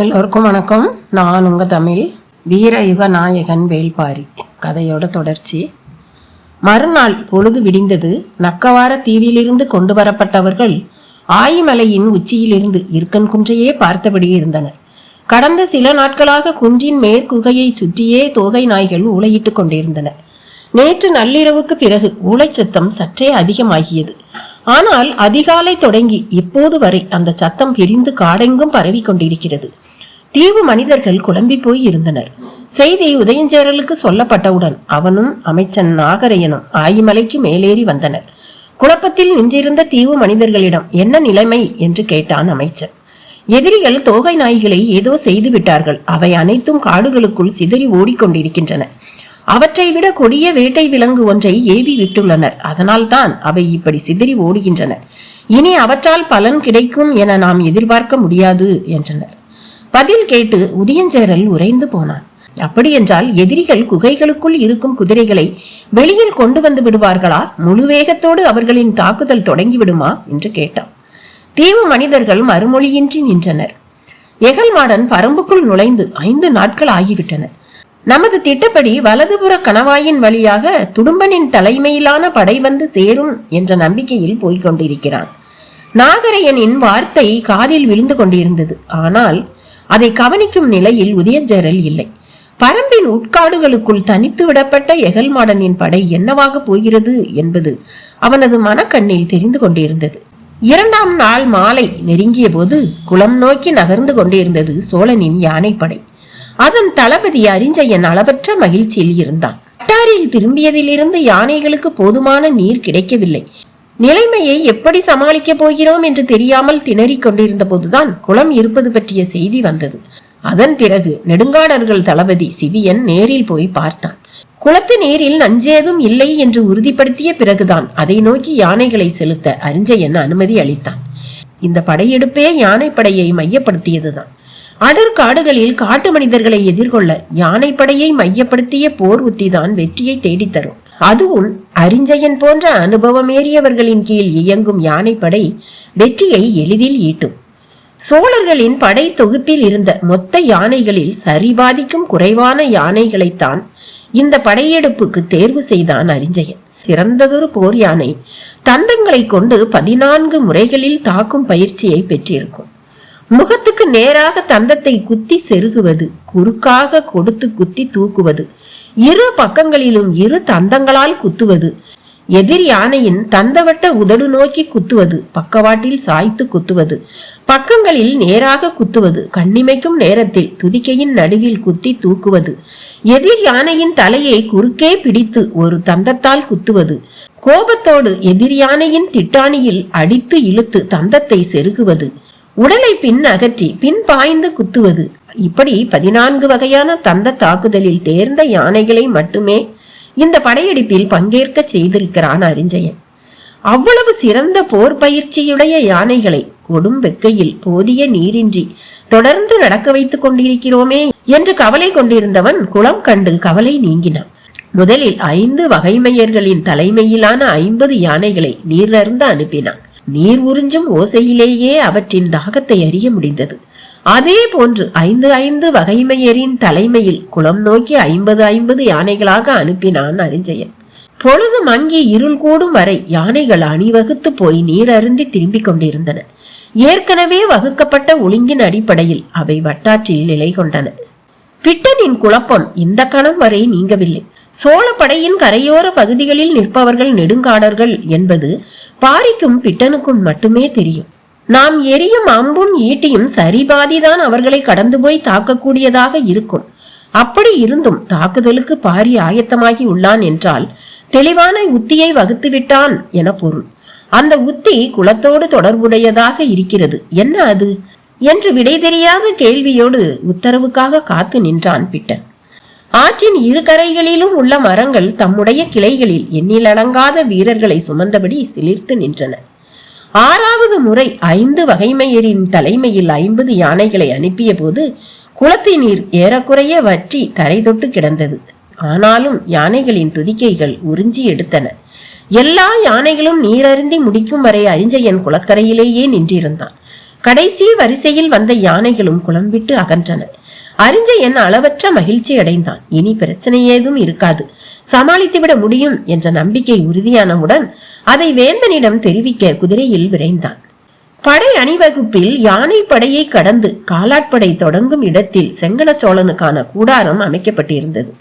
எல்லோருக்கும் வணக்கம். நான் உங்க தமிழ் வீரயுக நாயகன் வேள்பாரி கதையோட தொடர்ச்சி. மறுநாள் பொழுது விடிந்தது. நக்கவார தீவிலிருந்து கொண்டு வரப்பட்டவர்கள் ஆயிமலையின் உச்சியிலிருந்து இருக்கன் குன்றையே பார்த்தபடி இருந்தனர். கடந்த சில நாட்களாக குன்றின் மேற்குகையை சுற்றியே தோகை நாய்கள் ஊளையிட்டுக் கொண்டிருந்தன. நேற்று நள்ளிரவுக்கு பிறகு ஊழைச்சத்தம் சற்றே அதிகமாகியது. ஆனால் அதிகாலை தொடங்கி இப்போது வரை அந்த சத்தம் பிரிந்து காடெங்கும் பரவி கொண்டிருக்கிறது. தீவு மனிதர்கள் குழம்பி போய் இருந்தனர். செய்தி உதயஞ்சேரலுக்கு சொல்லப்பட்டவுடன் அவனும் அமைச்சன் நாகரையனும் ஆயிமலைக்கு மேலேறி வந்தனர். குழப்பத்தில் நின்றிருந்த தீவு மனிதர்களிடம் என்ன நிலைமை என்று கேட்டான் அமைச்சன். எதிரிகள் தோகை நாய்களை ஏதோ செய்து விட்டார்கள். அவை அனைத்தும் காடுகளுக்குள் சிதறி ஓடிக்கொண்டிருக்கின்றன. அவற்றை விட கொடிய வேட்டை விலங்கு ஒன்றை ஏவி விட்டுள்ளனர். அதனால்தான் அவை இப்படி சிதறி ஓடுகின்றன. இனி அவற்றால் பலன் கிடைக்கும் என நாம் எதிர்பார்க்க முடியாது என்றனர். பதில் கேட்டு உதயஞ்சேரல் உறைந்து போனான். அப்படியென்றால் எதிரிகள் குகைகளுக்குள் இருக்கும் குதிரைகளை வெளியில் கொண்டு வந்து விடுவார்களா? முழு வேகத்தோடு அவர்களின் தாக்குதல் தொடங்கிவிடுமா? என்று கேட்டான். தீவு மனிதர்கள் மறுமொழியின்றி நின்றனர். எகல்மாடன் பரம்புக்குள் நுழைந்து ஐந்து நாட்கள் ஆகிவிட்டன. நமது திட்டப்படி வலதுபுற கணவாயின் வழியாக துடும்பனின் தலைமையிலான படை வந்து சேரும் என்ற நம்பிக்கையில் போய்க் கொண்டிருக்கிறான். நாகரையனின் வார்த்தை காதில் விழுந்து கொண்டிருந்தது. ஆனால் அதை கவனிக்கும் நிலையில் உதயஞ்சேரல் இல்லை. பரம்பின் உட்காடுகளுக்குள் தனித்து விடப்பட்ட எகல்மாடனின் படை என்னவாக போகிறது என்பது அவனது மனக்கண்ணில் தெரிந்து கொண்டிருந்தது. இரண்டாம் நாள் மாலை நெருங்கிய போது குளம் நோக்கி நகர்ந்து கொண்டிருந்தது சோழனின் யானைப்படை. அதன் தளபதி அறிஞ்சயன் அளவற்ற மகிழ்ச்சியில் இருந்தான். அட்டாரில் திரும்பியதிலிருந்து யானைகளுக்கு போதுமான நீர் கிடைக்கவில்லை. நிலைமையை எப்படி சமாளிக்கப் போகிறோம் என்று தெரியாமல் திணறிக் கொண்டிருந்த போதுதான் குளம் இருப்பது பற்றிய செய்தி வந்தது. அதன் பிறகு நெடுங்காடர்கள் தளபதி சிவியன் நேரில் போய் பார்த்தான். குளத்து நீரில் நஞ்சேதும் இல்லை என்று உறுதிப்படுத்திய பிறகுதான் அதை நோக்கி யானைகளை செலுத்த அரிஞ்சயன் அனுமதி அளித்தான். இந்த படையெடுப்பே யானைப்படையை மையப்படுத்தியதுதான். அடர் காடுகளில் காட்டு மனிதர்களை எதிர்கொள்ள யானைப்படையை மையப்படுத்திய போர் உத்திதான் வெற்றியை தேடித்தரும். அதுவும் அரிஞ்சயன் போன்ற அனுபவமேறியவர்களின் கீழ் இயங்கும் யானைப்படை வெற்றியை எளிதில் ஈட்டும். சோழர்களின் படை தொகுப்பில் இருந்த மொத்த யானைகளில் சரிபாதிக்கும் குறைவான யானைகளைத்தான் இந்த படையெடுப்புக்கு தேர்வு செய்தான் அரிஞ்சயன். சிறந்ததொரு போர் யானை தந்தங்களை கொண்டு பதினான்கு முறைகளில் தாக்கும் பயிற்சியை பெற்றிருக்கும். முகத்துக்கு நேராக தந்தத்தை குத்தி செருகுவது குறுக்காக கொடுத்து குத்தி தூக்குவது இரு பக்கங்களிலும் இரு தந்தங்களால் குத்துவது எதிர் யானையின் தந்தவட்ட உதடு நோக்கி குத்துவது பக்கவாட்டில் சாய்த்து குத்துவது பக்கங்களில் நேராக குத்துவது கண்ணிமைக்கும் நேரத்தில் துதிக்கையின் நடுவில் குத்தி தூக்குவது எதிர் யானையின் தலையை குறுக்கே பிடித்து ஒரு தந்தத்தால் குத்துவது கோபத்தோடு எதிர் யானையின் திட்டாணியில் அடித்து இழுத்து தந்தத்தை செருகுவது உடலை பின் அகற்றி பின் பாய்ந்து குத்துவது. இப்படி பதினான்கு வகையான தந்த தாக்குதலில் தேர்ந்த யானைகளை மட்டுமே இந்த படையெடுப்பில் பங்கேற்க செய்திருக்கிறான் அறிஞ்சயன் அவ்வளவு சிறந்த போர் பயிற்சியுடைய யானைகளை கொடும் வெக்கையில் போதிய நீரின்றி தொடர்ந்து நடக்க வைத்துக் கொண்டிருக்கிறோமே என்று கவலை கொண்டிருந்தவன் குளம் கண்டு கவலை நீங்கினான். முதலில் ஐந்து வகைமையர்களின் தலைமையிலான ஐம்பது யானைகளை நீர்லர்ந்து அனுப்பினான். நீர் உறிஞ்சும் ஓசையிலேயே அவற்றின் தாகத்தை அறிய முடிந்தது. அதே போன்று ஐந்து ஐந்து வகைமையரின் தலைமையில் குளம் நோக்கி ஐம்பது ஐம்பது யானைகளாக அனுப்பினான் அறிஞ்சயன் பொழுது மங்கி இருள் கூடும் வரை யானைகள் அணிவகுத்து போய் நீர் அருந்தி திரும்பிக் கொண்டிருந்தன. ஏற்கனவே வகுக்கப்பட்ட ஒழுங்கின் அடிப்படையில் அவை வட்டாற்றில் நிலை கொண்டன. பிட்டனின் குழப்பம் இந்த கணம் வரை நீங்கவில்லை. சோழ படையின் கரையோர பகுதிகளில் நிற்பவர்கள் நெடுங்காடர்கள் என்பது பாரிக்கும் பிட்டனுக்கும் மட்டுமே தெரியும். நாம் எரியும் அம்பும் ஈட்டியும் சரிபாதிதான் அவர்களை கடந்து போய் தாக்கக்கூடியதாக இருக்கும். அப்படி இருந்தும் தாக்குதலுக்கு பாரி ஆயத்தமாகி உள்ளான் என்றால் தெளிவான உத்தியை வகுத்து விட்டான் என பொருள். அந்த உத்தி குலத்தோடு தொடர்புடையதாக இருக்கிறது. என்ன அது? என்று விடை தெரியாத கேள்வியோடு உத்தரவுக்காக காத்து நின்றான் பிட்டன். ஆற்றின் இரு கரைகளிலும் உள்ள மரங்கள் தம்முடைய கிளைகளில் எண்ணிலடங்காத வீரர்களை சுமந்தபடி சிலிர்த்து நின்றன. ஆறாவது முறை ஐந்து வகைமையரின் தலைமையில் ஐம்பது யானைகளை அனுப்பிய போது குளத்தி நீர் ஏறக்குறைய வற்றி தரை தொட்டு கிடந்தது. ஆனாலும் யானைகளின் துதிக்கைகள் உறிஞ்சி எடுத்தன. எல்லா யானைகளும் நீரருந்தி முடிக்கும் வரை அறிஞ்சயன் குளக்கரையிலேயே நின்றிருந்தான். கடைசி வரிசையில் வந்த யானைகளும் குளம்பிட்டு அகன்றன. அறிஞ்சயன் அளவற்ற மகிழ்ச்சி அடைந்தான். இனி பிரச்சனை ஏதும் இருக்காது. சமாளித்துவிட முடியும் என்ற நம்பிக்கை உறுதியானவுடன் அதை வேந்தனிடம் தெரிவிக்க குதிரையில் விரைந்தான். படை அணிவகுப்பில் யானை படையை கடந்து காலாட்படை தொடங்கும் இடத்தில் செங்கனச்சோழனுக்கான கூடாரம் அமைக்கப்பட்டிருந்தது.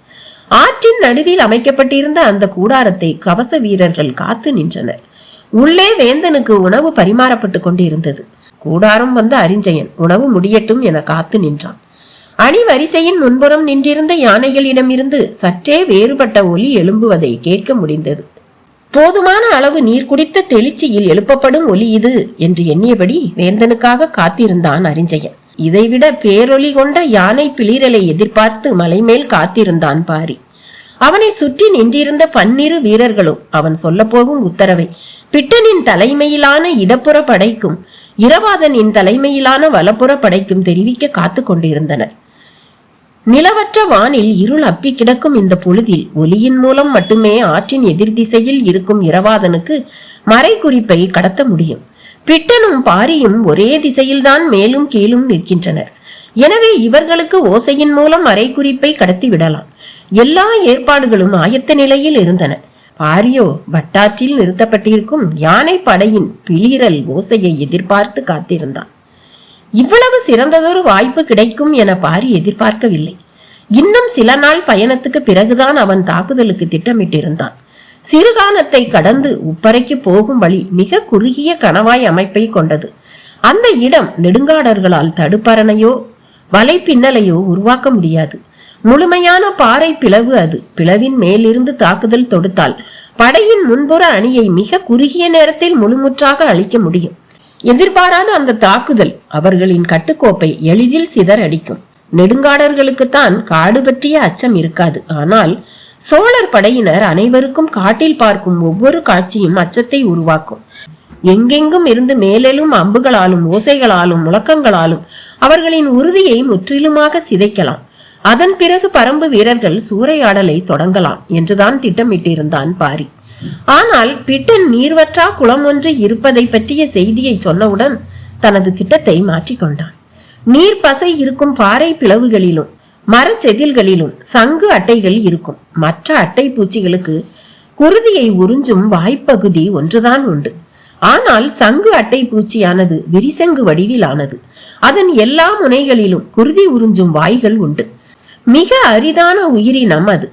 ஆற்றின் நடுவில் அமைக்கப்பட்டிருந்த அந்த கூடாரத்தை கவச வீரர்கள் காத்து நின்றனர். உள்ளே வேந்தனுக்கு உணவு பரிமாறப்பட்டு கொண்டிருந்தது. கூடாரம் வந்த அரிஞ்சயன் உணவு முடியட்டும் என காத்து நின்றான். அணிவரிசையின் முன்புறம் நின்றிருந்த யானைகளிடமிருந்து சற்றே வேறுபட்ட ஒலி எழும்புவதை கேட்க முடிந்தது. போதுமான அளவு நீர் குடித்த தெளிச்சியில் எழுப்பப்படும் ஒலி இது என்று எண்ணியபடி வேந்தனுக்காக காத்திருந்தான் அரிஞ்சயன். இதைவிட பேரொலி கொண்ட யானை பிளிரலை எதிர்பார்த்து மலைமேல் காத்திருந்தான் பாரி. அவனை சுற்றி நின்றிருந்த பன்னிரு வீரர்களும் அவன் சொல்லப்போகும் உத்தரவை பிட்டனின் தலைமையிலான இடப்புற படைக்கும் இரவாதனின் தலைமையிலான வலப்புற படைக்கும் தெரிவிக்க காத்து கொண்டிருந்தனர். நிலவற்ற வானில் இருள் அப்பி கிடக்கும் இந்த பொழுதில் ஒலியின் மூலம் மட்டுமே ஆற்றின் எதிர் திசையில் இருக்கும் இரவாதனுக்கு மறை குறிப்பை கடத்த முடியும். பிட்டனும் பாரியும் ஒரே திசையில்தான் மேலும் கீழும் நிற்கின்றனர். எனவே இவர்களுக்கு ஓசையின் மூலம் மறை குறிப்பை கடத்தி விடலாம் எல்லா ஏற்பாடுகளும் ஆயத்த நிலையில் இருந்தன. பாரியோ வட்டாற்றில் நிறுத்தப்பட்டிருக்கும் யானை படையின் பிளிரல் ஓசையை எதிர்பார்த்து காத்திருந்தான். இவ்வளவு சிறந்ததொரு வாய்ப்பு கிடைக்கும் என பாரி எதிர்பார்க்கவில்லை. இன்னும் சில நாள் பயணத்துக்கு பிறகுதான் அவன் தாக்குதலுக்கு திட்டமிட்டிருந்தான். சிறுகானத்தை கடந்து உப்பரைக்கு போகும் வழி மிக குறுகிய கணவாய் அமைப்பை கொண்டது. அந்த இடம் நெடுங்காடர்களால் தடுப்பரணையோ வலை பின்னலையோ உருவாக்க முடியாது. முழுமையான பாறை பிளவு அது. பிளவின் மேலிருந்து தாக்குதல் தொடுத்தால் படையின் முன்புற அணியை மிக குறுகிய நேரத்தில் முழுமுற்றாக அழிக்க முடியும். எதிர்பாராத அந்த தாக்குதல் அவர்களின் கட்டுக்கோப்பை எளிதில் சிதறடிக்கும். நெடுங்காடர்களுக்குத்தான் காடு பற்றிய அச்சம் இருக்காது. ஆனால் சோழர் படையினர் அனைவருக்கும் காட்டில் பார்க்கும் ஒவ்வொரு காட்சியும் அச்சத்தை உருவாக்கும். எங்கெங்கும் இருந்து மேலெழும் அம்புகளாலும் ஓசைகளாலும் முழக்கங்களாலும் அவர்களின் உறுதியை முற்றிலுமாக சிதைக்கலாம். அதன் பிறகு பரம்பு வீரர்கள் சூறையாடலை தொடங்கலாம் என்றுதான் திட்டமிட்டிருந்தான் பாரி. ஆனால் பிட்டன் நீர்வற்றா குளம் ஒன்று இருப்பதை பற்றிய செய்தியை சொன்னவுடன் தனது திட்டத்தை மாற்றிக்கொண்டான் நீர் பசை இருக்கும் பாறை பிளவுகளிலும் மரச்செதில்களிலும் சங்கு அட்டைகள் இருக்கும். மற்ற அட்டை பூச்சிகளுக்கு குருதியை உறிஞ்சும் வாய்ப்பகுதி ஒன்றுதான் உண்டு. ஆனால் சங்கு அட்டை பூச்சியானது விரிசங்கு வடிவிலானது. அதன் எல்லா முனைகளிலும் குருதி உறிஞ்சும் வாய்கள் உண்டு. மிக அரிதான உயிரினம் அது.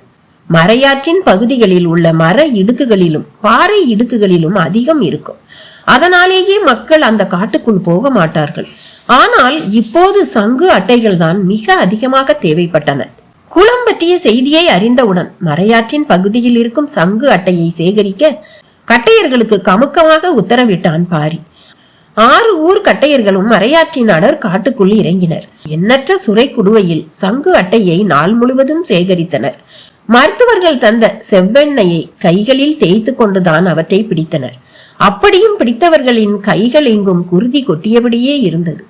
மறையாற்றின் பகுதிகளில் உள்ள மர இடுக்குகளிலும் பாறை இடுக்குகளிலும் அதிகம் இருக்கும். அதனாலேயே மக்கள் அந்த காட்டுக்குள் போக மாட்டார்கள். ஆனால் இப்போது சங்கு அட்டைகள் தான் மிக அதிகமாக தேவைப்பட்டன. குளம் பற்றிய செய்தியை அறிந்தவுடன் மறையாற்றின் பகுதியில் இருக்கும் சங்கு அட்டையை சேகரிக்க கட்டையர்களுக்கு கமுக்கமாக உத்தரவிட்டான் பாரி. ஆறு ஊர் கட்டையர்களும் மறையாற்றின் அடர் காட்டுக்குள் இறங்கினர். எண்ணற்ற சுரை குடுவையில் சங்கு அட்டையை நாள் முழுவதும் சேகரித்தனர். மருத்துவர்கள் தந்த செவ்வெண்ணையை கைகளில் தேய்த்து கொண்டுதான் அவற்றை பிடித்தனர். அப்படியும் பிடித்தவர்களின் கைகள் எங்கும் குருதி கொட்டியபடியே இருந்தது.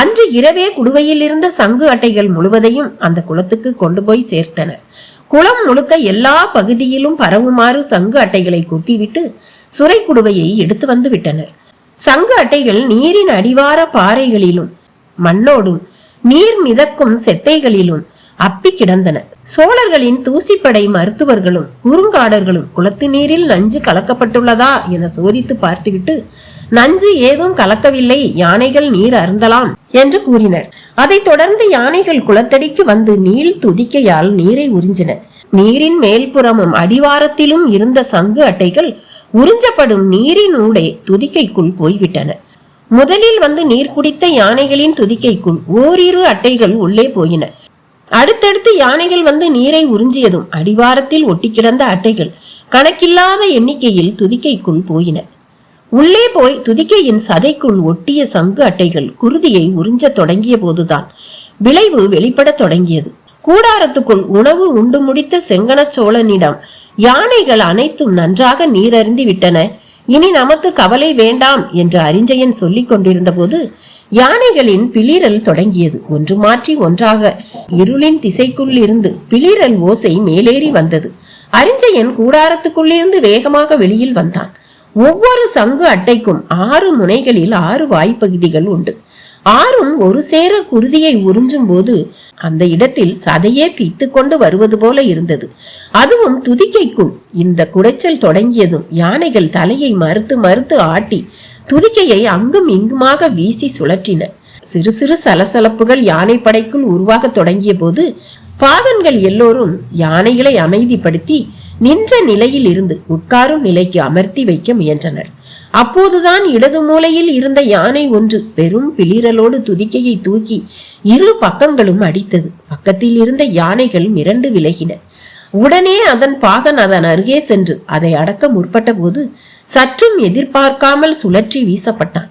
அன்று இரவே குடுவையில் இருந்த சங்கு அட்டைகள் முழுவதையும் அந்த குளத்துக்கு கொண்டு போய் சேர்த்தனர். குளம் முழுக்க எல்லா பகுதியிலும் பரவுமாறு சங்கு அட்டைகளை கொட்டிவிட்டு சுரை குடுவையை எடுத்து வந்து விட்டனர். சங்கு அட்டைகள் நீரின் அடிவார பாறைகளிலும் மண்ணோடும் நீர் மிதக்கும் செத்தைகளிலும் அப்பி கிடந்தன. சோழர்களின் தூசிப்படை மருத்துவர்களும் குறுங்காடர்களும் குளத்து நீரில் நஞ்சு கலக்கப்பட்டுள்ளதா என சோதித்து பார்த்துவிட்டு நஞ்சு ஏதும் கலக்கவில்லை யானைகள் நீர் அருந்தலாம் என்று கூறினர். அதைத் தொடர்ந்து யானைகள் குளத்தடிக்கு வந்து நீள் துதிக்கையால் நீரை உறிஞ்சின. நீரின் மேல்புறமும் அடிவாரத்திலும் இருந்த சங்கு அட்டைகள் உறிஞ்சப்படும் நீரின் ஊடே துதிக்கைக்குள் போய்விட்டன. முதலில் வந்து நீர் குடித்த யானைகளின் துதிக்கைக்குள் ஓரிரு அட்டைகள் உள்ளே போயின. அடுத்தடுத்து யானைகள் வந்து நீரை உறிஞ்சியதும் அடிவாரத்தில் ஒட்டி கிடந்த அட்டைகள் கணக்கில்லாத எண்ணிக்கையில் துதிக்கைக்குள் போயின. உள்ளே போய் துதிக்கையின் சதைக்குள் ஒட்டிய சங்கு அட்டைகள் குருதியை உறிஞ்சத் தொடங்கிய போதுதான் விளைவு வெளிப்படத் தொடங்கியது. கூடாரத்துக்குள் உணவு உண்டு முடித்த செங்கன சோழனிடம் யானைகள் அனைத்தும் நன்றாக நீரறிந்து விட்டன. இனி நமக்கு கவலை வேண்டாம் என்று அறிஞ்சயன் சொல்லிக் கொண்டிருந்த போது யானைகளின் பிளிரல் தொடங்கியது. ஒன்று மாற்றி ஒன்றாக இருளின் திசைக்குள் இருந்து பிளிரல் ஓசை மேலேறி வந்தது. அறிஞ்சயன் கூடாரத்துக்குள்ளிருந்து வேகமாக வெளியில் வந்தான். ஒவ்வொரு சங்கு அட்டைக்கும் ஆறு முனைகளில் ஆறு வாய்ப்பகுதிகள் உண்டு. ஆறும் ஒரு சேர குருதியை உறிஞ்சும் போது அந்த இடத்தில் சதையே பித்து கொண்டு வருவது போல இருந்தது. அதுவும் துதிக்கைக்குள். இந்த குடைச்சல் தொடங்கியதும் யானைகள் தலையை மறுத்து மறுத்து ஆட்டி துதிக்கையை அங்கும் இங்குமாக வீசி சுழற்றின. சிறு சிறு சலசலப்புகள் யானை படைக்குள் உருவாகத் தொடங்கிய போது பாகன்கள் எல்லோரும் யானைகளை அமைதிப்படுத்தி நின்ற நிலையில் இருந்து உட்காரும் நிலைக்கு அமர்த்தி வைக்க முயன்றனர். அப்போதுதான் இடது மூலையில் இருந்த யானை ஒன்று பெரும் பிளிரலோடு துதிக்கையை தூக்கி இரு பக்கங்களும் அடித்தது. பக்கத்தில் இருந்த யானைகள் மிரண்டு விலகின. உடனே அதன் பாகன் அதன் அருகே சென்று அதை அடக்க முற்பட்ட போது சற்றும் எதிர்பார்க்காமல் சுழற்றி வீசப்பட்டான்.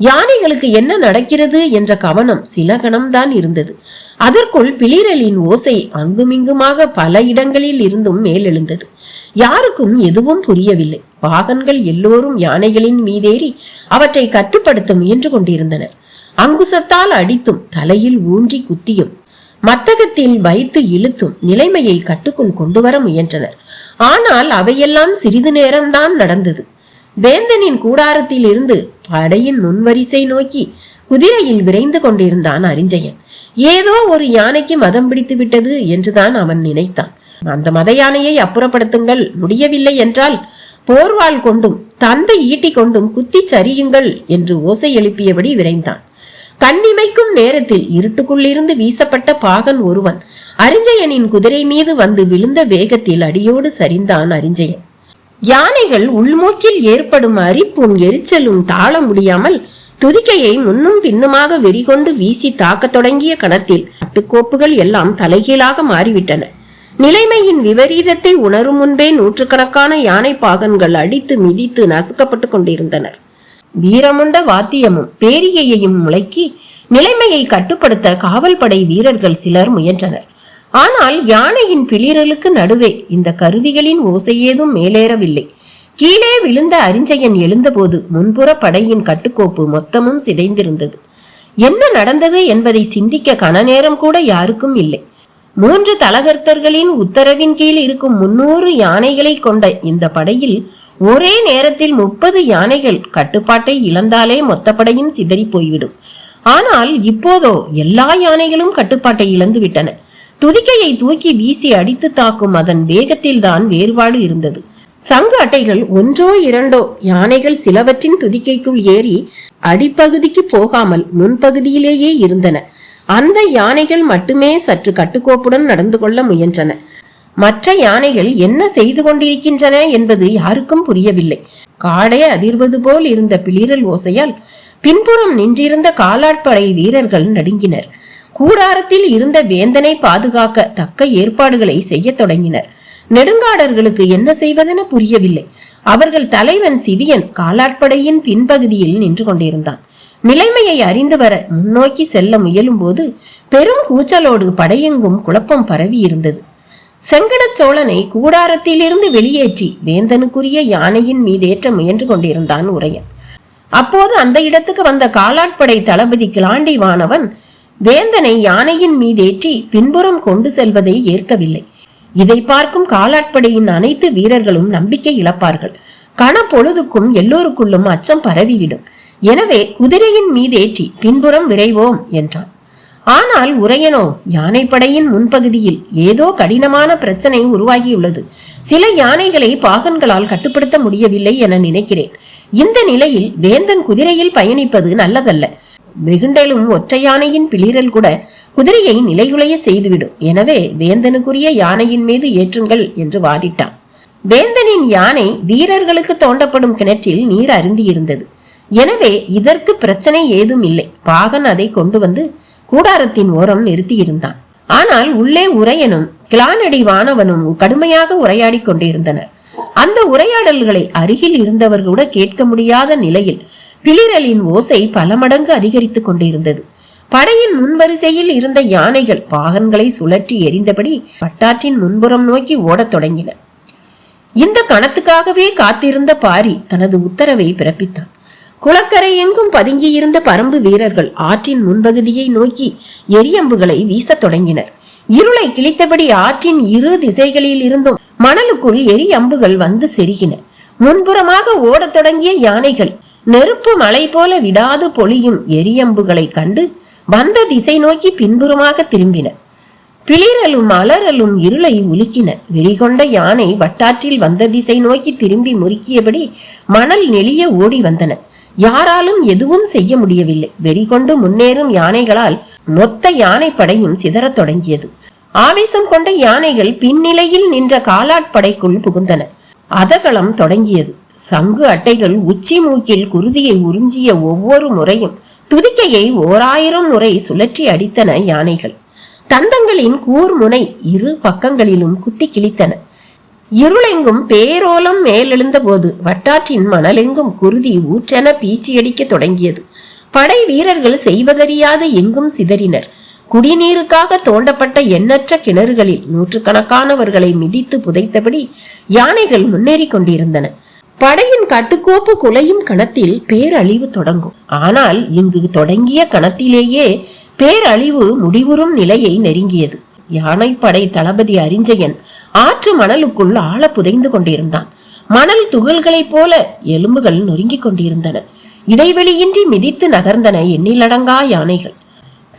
யானைகளுக்கு என்ன நடக்கிறது என்ற கவனம் சில கணம்தான் இருந்தது. அதற்குள் பிளிரலின் ஓசை அங்குமிங்குமாக பல இடங்களில் இருந்தும் மேலெழுந்தது. யாருக்கும் எதுவும் புரியவில்லை. பாகன்கள் எல்லோரும் யானைகளின் மீதேறி அவற்றை கட்டுப்படுத்த முயன்று கொண்டிருந்தனர். அங்குசத்தால் அடித்தும் தலையில் ஊன்றி குத்தியும் மத்தகத்தில் வைத்து இழுத்தும் நிலைமையை கட்டுக்குள் கொண்டு வர முயன்றனர். ஆனால் அவையெல்லாம் சிறிது நேரம்தான் நடந்தது. வேந்தனின் கூடாரத்தில் இருந்து படையின் முன்வரிசை நோக்கி குதிரையில் விரைந்து கொண்டிருந்தான் அரிஞ்சயன். ஏதோ ஒரு யானைக்கு மதம் பிடித்து விட்டது என்றுதான் அவன் நினைத்தான். அந்த மத யானையை அப்புறப்படுத்துங்கள் முடியவில்லை என்றால் போர்வால் கொண்டும் தந்தை ஈட்டி கொண்டும் குத்திச் சரியுங்கள் என்று ஓசை எழுப்பியபடி விரைந்தான். கண்ணிமைக்கும் நேரத்தில் இருட்டுக்குள்ளிருந்து வீசப்பட்ட பாகன் ஒருவன் அரிஞ்சயனின் குதிரை மீது வந்து விழுந்த வேகத்தில் அடியோடு சரிந்தான் அரிஞ்சயன் யானைகள் உள்மூக்கில் ஏற்படும் அரிப்பும் எரிச்சலும் தாழ முடியாமல் துதிக்கையை முன்னும் பின்னுமாக வெறிகொண்டு வீசி தாக்கத் தொடங்கிய கணத்தில் கட்டுக்கோப்புகள் எல்லாம் தலைகீழாக மாறிவிட்டன. நிலைமையின் விபரீதத்தை உணரும் முன்பே நூற்றுக்கணக்கான யானை பாகன்கள் அடித்து மிதித்து நசுக்கப்பட்டுக் கொண்டிருந்தனர். வீரமுண்ட வாத்தியமும் பேரிகையையும் முழக்கி நிலைமையை கட்டுப்படுத்த காவல்படை வீரர்கள் சிலர் முயன்றனர். ஆனால் யானையின் பிளிரலுக்கு நடுவே இந்த கருவிகளின் ஓசையேதும் மேலேறவில்லை. கீழே விழுந்த அரிஞ்சயன் எழுந்தபோது முன்புற படையின் கட்டுக்கோப்பு மொத்தமும் சிதைந்திருந்தது. என்ன நடந்தது என்பதை சிந்திக்க கணநேரம் கூட யாருக்கும் இல்லை. மூன்று தலகர்த்தர்களின் உத்தரவின் கீழ் இருக்கும் முன்னூறு யானைகளை கொண்ட இந்த படையில் ஒரே நேரத்தில் முப்பது யானைகள் கட்டுப்பாட்டை இழந்தாலே மொத்தப்படையும் சிதறி போய்விடும். ஆனால் இப்போதோ எல்லா யானைகளும் கட்டுப்பாட்டை இழந்து விட்டன துதிக்கையை தூக்கி வீசி அடித்து தாக்கும் அதன் வேகத்தில் தான் வேறுபாடு இருந்தது. சங்கு அட்டைகள் ஒன்றோ இரண்டோ யானைகள் சிலவற்றின் துதிக்கைக்குள் ஏறி அடிப்பகுதிக்கு போகாமல் முன்பகுதியிலேயே இருந்தன. அந்த யானைகள் மட்டுமே சற்று கட்டுக்கோப்புடன் நடந்து கொள்ள முயன்றன. மற்ற யானைகள் என்ன செய்து கொண்டிருக்கின்றன என்பது யாருக்கும் புரியவில்லை. காடே அதிர்வது போல் இருந்த பிளிரல் ஓசையால் பின்புறம் நின்றிருந்த காலாட்படை வீரர்கள் நடுங்கினர். கூடாரத்தில் இருந்த வேந்தனை பாதுகாக்க தக்க ஏற்பாடுகளை செய்யத் தொடங்கினர். நெடுங்காடர்களுக்கு என்ன செய்வதென புரியவில்லை. அவர்கள் தலைவன் சிவியன் காலாட்படையின் பின்பகுதியில் நின்று கொண்டிருந்தான். நிலைமையை அறிந்து வர முன்னோக்கி செல்ல முயலும் போது பெரும் கூச்சலோடு படையெங்கும் குழப்பம் பரவி இருந்தது செங்கட சோழனை கூடாரத்திலிருந்து வெளியேற்றி வேந்தனுக்குரிய யானையின் மீதேற்ற முயன்று கொண்டிருந்தான் உரையன். அப்போது அந்த இடத்துக்கு வந்த காலாட்படை தளபதி கிளாண்டி வானவன் வேந்தனை யானையின் மீதேற்றி பின்புறம் கொண்டு செல்வதை ஏற்கவில்லை. இதை பார்க்கும் காலாட்படையின் அனைத்து வீரர்களும் நம்பிக்கை இழப்பார்கள். கன பொழுதுக்கும் எல்லோருக்குள்ளும் அச்சம் பரவிவிடும். எனவே குதிரையின் மீதேற்றி பின்புறம் விரைவோம் என்றான். ஆனால் உரையனோ யானைப்படையின் முன்பகுதியில் ஏதோ கடினமான பிரச்சனை உருவாகியுள்ளது. சில யானைகளை பாகன்களால் கட்டுப்படுத்த முடியவில்லை என நினைக்கிறேன். இந்த நிலையில் வேந்தன் குதிரையில் பயணிப்பது நல்லதல்ல. வெகுண்டலும் ஒற்றை யானையின் பிளிரல் கூட குதிரையை நிலைகுலைய செய்துவிடும். எனவே வேந்தனுக்குரிய யானையின் மீது ஏற்றுங்கள் என்று வாதிட்டான். வேந்தனின் யானை வீரர்களுக்கு தோண்டப்படும் கிணற்றில் நீர் அருந்தியிருந்தது. எனவே இதற்கு பிரச்சனை ஏதும் இல்லை. பாகன் அதை கொண்டு வந்து கூடாரத்தின் ஓரம் நிறுத்தியிருந்தான். ஆனால் உள்ளே உரையனும் கிளானடி வானவனும் கடுமையாக உரையாடிக் கொண்டிருந்தனர். அந்த உரையாடல்களை அருகில் இருந்தவர் கூட கேட்க முடியாத நிலையில் பிளிரலின் ஓசை பல மடங்கு அதிகரித்துக் கொண்டிருந்தது. படையின் முன்வரிசையில் இருந்த யானைகள் பாகன்களை சுழற்றி எரிந்தபடி பட்டாற்றின் முன்புறம் நோக்கி ஓடத் தொடங்கின. இந்த கணத்துக்காகவே காத்திருந்த பாரி தனது உத்தரவை பிறப்பித்தான். குளக்கரை எங்கும் பதுங்கியிருந்த பரம்பு வீரர்கள் ஆற்றின் முன்பகுதியை நோக்கி எரியம்புகளை வீசத் தொடங்கினர். இருளை கிழித்தபடி ஆற்றின் இரு திசைகளில் இருந்தும் மணலுக்குள் எரி அம்புகள் வந்து செருகின. முன்புறமாக ஓடத் தொடங்கிய யானைகள் நெருப்பு மலை போல விடாது பொழியும் எரியம்புகளை கண்டு வந்த திசை நோக்கி பின்புறமாக திரும்பின. பிளிரலும் அலறலும் இருளை உலுக்கின. வெறிகொண்ட யானை வட்டாற்றில் வந்த திசை நோக்கி திரும்பி முறுக்கியபடி மணல் நெளிய ஓடி வந்தன. யாராலும் எதுவும் செய்ய முடியவில்லை. வெறிகொண்டு முன்னேறும் யானைகளால் மொத்த யானை படையும் சிதறத் தொடங்கியது. ஆவேசம் கொண்ட யானைகள் பின்னிலையில் நின்ற காலாட்படைக்குள் புகுந்தன. அதகளம் தொடங்கியது. சங்கு அட்டைகள் உச்சி மூக்கில் குருதியை உறிஞ்சிய ஒவ்வொரு முறையும் துதிக்கையை ஓராயிரம் முறை சுழற்றி அடித்தன யானைகள். தந்தங்களின் கூர்முனை இரு பக்கங்களிலும் குத்தி கிழித்தன இருளெங்கும் பேரோலம் மேலெழுந்த போது வட்டாற்றின் மணலெங்கும் குருதி ஊற்றென பீச்சியடிக்க தொடங்கியது. படை வீரர்கள் செய்வதறியாது எங்கும் சிதறினர். குடிநீருக்காக தோண்டப்பட்ட எண்ணற்ற கிணறுகளில் நூற்றுக்கணக்கானவர்களை மிதித்து புதைத்தபடி யானைகள் முன்னேறி கொண்டிருந்தன. படையின் கட்டுக்கோப்பு குலையும் கணத்தில் பேரழிவு தொடங்கும். ஆனால் இங்கு தொடங்கிய கணத்திலேயே பேரழிவு முடிவுறும் நிலையை நெருங்கியது. யானைப்படை தளபதி அரிஞ்சயன் ஆற்று மணலுக்குள் ஆழ புதைந்து கொண்டிருந்தான். மணல் துகள்களைப் போல எலும்புகள் நொறுங்கிக் கொண்டிருந்தன. இடைவெளியின்றி மிதித்து நகர்ந்தன எண்ணிலடங்கா யானைகள்.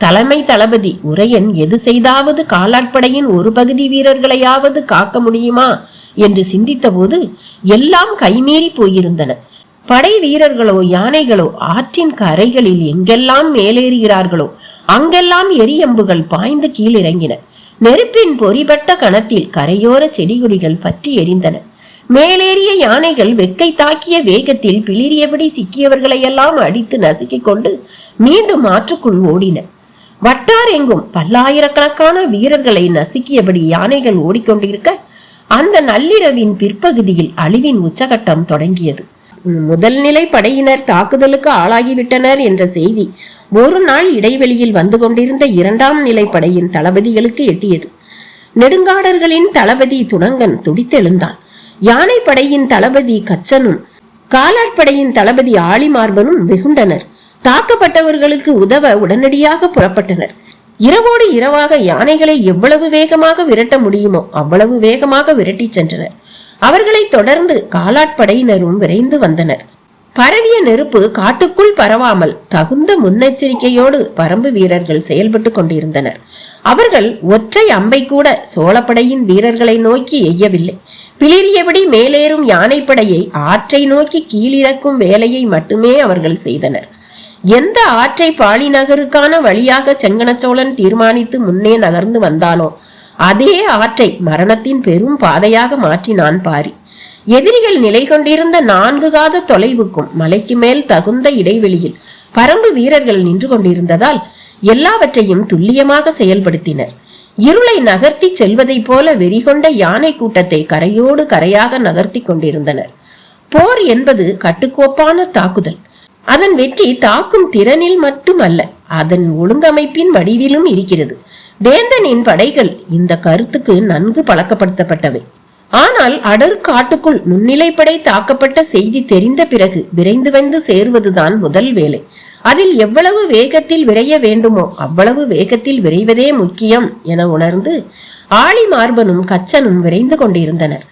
தலைமை தளபதி உரையன் எது செய்தாவது காலாட்படையின் ஒரு பகுதி வீரர்களையாவது காக்க முடியுமா? என்று சிந்தித்தபோது எல்லாம் கைமீறி போயிருந்தன. படை வீரர்களோ யானைகளோ ஆற்றின் கரைகளில் எங்கெல்லாம் மேலேறுகிறார்களோ அங்கெல்லாம் எரியம்புகள் பாய்ந்து கீழிறங்கின. நெருப்பின் பொறிபட்ட கணத்தில் கரையோர செடிகொடிகள் பற்றி எரிந்தன. மேலேறிய யானைகள் வெக்கை தாக்கிய வேகத்தில் பிளிரியபடி சிக்கியவர்களையெல்லாம் அடித்து நசுக்கிக் கொண்டு மீண்டும் ஆற்றுக்குள் ஓடின. வட்டார் எங்கும் பல்லாயிரக்கணக்கான வீரர்களை நசுக்கியபடி யானைகள் ஓடிக்கொண்டிருக்க அந்த நள்ளிரவின் பிற்பகுதியில் அழிவின் உச்சகட்டம் தொடங்கியது. முதல் நிலை படையினர் தாக்குதலுக்கு ஆளாகிவிட்டனர் என்ற செய்தி ஒரு நாள் இடைவெளியில் வந்து கொண்டிருந்த இரண்டாம் நிலை படையின் தளபதிகளுக்கு எட்டியது. நெடுங்காடர்களின் தளபதி துணங்கன் துடித்தெழுந்தான். யானை படையின் தளபதி கச்சனும் காலாட்படையின் தளபதி ஆளிமார்பனும் வெகுண்டனர் தாக்கப்பட்டவர்களுக்கு உதவ உடனடியாக புறப்பட்டனர். இரவோடு இரவாக யானைகளை எவ்வளவு வேகமாக விரட்ட முடியுமோ அவ்வளவு வேகமாக விரட்டி சென்றனர். அவர்களை தொடர்ந்து காலாட்படையினரும் விரைந்து வந்தனர். பரவிய நெருப்பு காட்டுக்குள் பரவாமல் தகுந்த முன்னெச்சரிக்கையோடு பரம்பு வீரர்கள் செயல்பட்டு கொண்டிருந்தனர். அவர்கள் ஒற்றை அம்பை கூட சோழப்படையின் வீரர்களை நோக்கி எய்யவில்லை. பிளிரியபடி மேலேறும் யானைப்படையை ஆற்றை நோக்கி கீழிறக்கும் வேலையை மட்டுமே அவர்கள் செய்தனர். எந்த ஆற்றை பாலி நகருக்கான வழியாக செங்கனச்சோழன் தீர்மானித்து முன்னே நகர்ந்து வந்தானோ அதே ஆற்றை மரணத்தின் பெரும் பாதையாக மாற்றினான் பாரி. எதிரிகள் நிலை கொண்டிருந்த நான்கு காத தொலைவுக்கும் மலைக்கு மேல் தகுந்த இடைவெளியில் பரம்பு வீரர்கள் நின்று கொண்டிருந்ததால் எல்லாவற்றையும் துல்லியமாக செயல்படுத்தினர். இருளை நகர்த்தி செல்வதைப் போல வெறிகொண்ட யானை கூட்டத்தை கரையோடு கரையாக நகர்த்தி கொண்டிருந்தனர். போர் என்பது கட்டுக்கோப்பான தாக்குதல். அதன் வெற்றி தாக்கும் திறனில் மட்டுமல்ல அதன் ஒழுங்கமைப்பின் வடிவிலும் இருக்கிறது. வேந்தனின் படைகள் இந்த கருத்துக்கு நன்கு பழக்கப்படுத்தப்பட்டவை. ஆனால் அடர் காட்டுக்குள் முன்னிலைப்படை தாக்கப்பட்ட செய்தி தெரிந்த பிறகு விரைந்து வந்து சேருவதுதான் முதல் வேலை. அதில் எவ்வளவு வேகத்தில் விரைய வேண்டுமோ அவ்வளவு வேகத்தில் விரைவதே முக்கியம் என உணர்ந்து ஆளி மார்பனும் கச்சனும் விரைந்து கொண்டிருந்தனர்.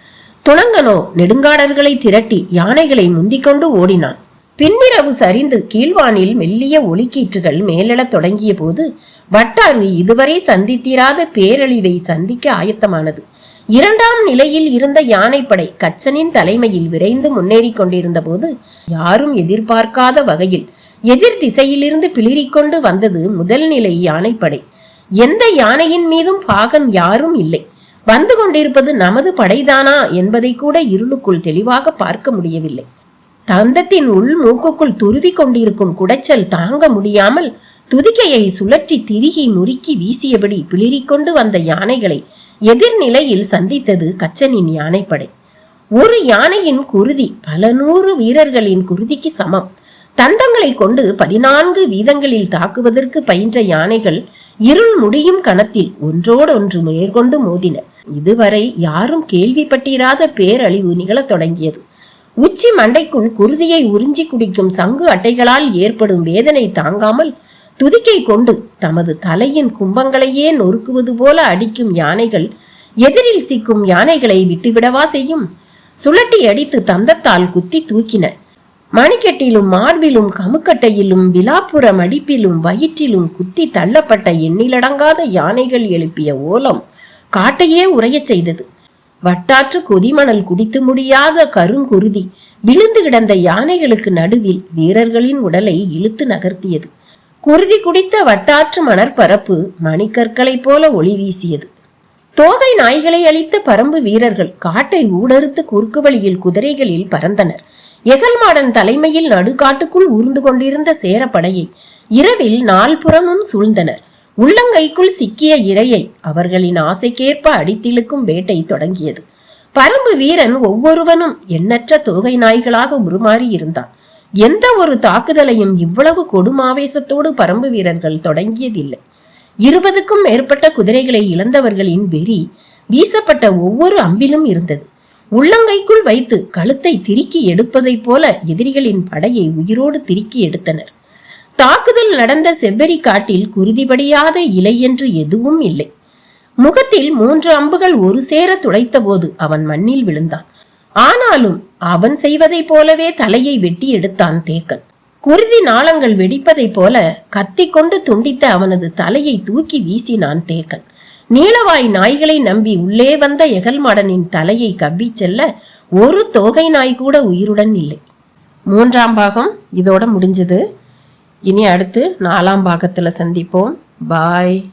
துணங்கனோ நெடுங்காடர்களை திரட்டி யானைகளை முந்திக்கொண்டு ஓடினான். பின்னிரவு சரிந்து கீழ்வானில் மெல்லிய ஒளிக்கீற்றுகள் மேலெழத் தொடங்கிய போது வட்டாறு இதுவரை சந்தித்திராத பேரழிவை சந்திக்க ஆயத்தமானது. இரண்டாம் நிலையில் இருந்த யானைப்படை கச்சனின் தலைமையில் விரைந்து முன்னேறிக் கொண்டிருந்த போது யாரும் எதிர்பார்க்காத வகையில் எதிர் திசையிலிருந்து பிளிரிக்கொண்டு வந்தது முதல் நிலை யானைப்படை. எந்த யானையின் மீதும் பாகம் யாரும் இல்லை. வந்து கொண்டிருப்பது நமது படைதானா என்பதை கூட இருளுக்குள் தெளிவாக பார்க்க முடியவில்லை. தந்தத்தின் உள் மூக்குக்குள் துருவி கொண்டிருக்கும் குடைச்சல் தாங்க முடியாமல் துதிக்கையை சுழற்றி திருகி முறுக்கி வீசியபடி பிளிரிக்கொண்டு வந்த யானைகளை எதிர்நிலையில் சந்தித்தது கச்சனின் யானைப்படை. ஒரு யானையின் குருதி பல நூறு வீரர்களின் குருதிக்கு சமம். தந்தங்களை கொண்டு பதினான்கு வீதங்களில் தாக்குவதற்கு பயின்ற யானைகள் இருள் முடியும் கணத்தில் ஒன்றோடொன்று மேற்கொண்டு மோதின. இதுவரை யாரும் கேள்விப்பட்டிராத பேரழிவு நிகழத் தொடங்கியது. உச்சி மண்டைக்குள் குருதியை உறிஞ்சி குடிக்கும் சங்கு அட்டைகளால் ஏற்படும் வேதனை தாங்காமல் துதிக்கை கொண்டு தமது தலையின் கும்பங்களையே நொறுக்குவது போல அடிக்கும் யானைகள் எதிரில் சிக்கும் யானைகளை விட்டுவிடவா செய்யும்? சுழட்டி அடித்து தந்தத்தால் குத்தி தூக்கின. மணிக்கட்டிலும் மார்பிலும் கமுக்கட்டையிலும் விலாப்புற மடிப்பிலும் வயிற்றிலும் குத்தி தள்ளப்பட்ட எண்ணிலடங்காத யானைகள் எழுப்பிய ஓலம் காட்டையே உறையச் செய்தது. வட்டாற்று கொதிமணல் குடித்து முடியாத கருங்குருதி விழுந்து கிடந்த யானைகளுக்கு நடுவில் வீரர்களின் உடலை இழுத்து நகர்த்தியது. குருதி குடித்த வட்டாற்று மணற்பரப்பு மணிக்கற்களைப் போல ஒளி வீசியது. தோகை நாய்களை அழித்த பரம்பு வீரர்கள் காட்டை ஊடறுத்து குறுக்கு வழியில் குதிரைகளில் பறந்தனர். எகல்மாடன் தலைமையில் நடுக்காட்டுக்குள் ஊர்ந்து கொண்டிருந்த சேரப்படையை இரவில் நால்புறமும் சூழ்ந்தனர். உள்ளங்கைக்குள் சிக்கிய இரையை அவர்களின் ஆசைக்கேற்ப அடித்திழுக்கும் வேட்டை தொடங்கியது. பரம்பு வீரன் ஒவ்வொருவனும் எண்ணற்ற தோகை நாய்களாக உருமாறி இருந்தான் எந்த ஒரு தாக்குதலையும் இவ்வளவு கொடுமாவேசத்தோடு பரம்பு வீரர்கள் தொடங்கியதில்லை. இருபதுக்கும் மேற்பட்ட குதிரைகளை இழந்தவர்களின் வெறி வீசப்பட்ட ஒவ்வொரு அம்பிலும் இருந்தது. உள்ளங்கைக்குள் வைத்து கழுத்தை திருக்கி எடுப்பதைப் போல எதிரிகளின் படையை உயிரோடு திருக்கி எடுத்தனர். தாக்குதல் நடந்த செவ்வரி காட்டில் குருதிபடியாத இலை என்று எதுவும் இல்லை. முகத்தில் மூன்று அம்புகள் ஒரு சேர துளைத்தபோது அவன் மண்ணில் விழுந்தான். ஆனாலும் அவன் செய்வதைப் போலவே தலையை வெட்டி எடுத்தான் தேக்கன். குருதி நாளங்கள் வெடிப்பதைப் போல கத்தி கொண்டு துண்டித்த அவனது தலையை தூக்கி வீசினான் தேக்கன். நீலவாய் நாய்களை நம்பி உள்ளே வந்த எகல்மாடனின் தலையை கவ்விச் செல்ல ஒரு தோகை நாய் கூட உயிருடன் இல்லை. மூன்றாம் பாகம் இதோட முடிஞ்சது. இனி அடுத்து நாலாம் பாகத்தில் சந்திப்போம். பாய்.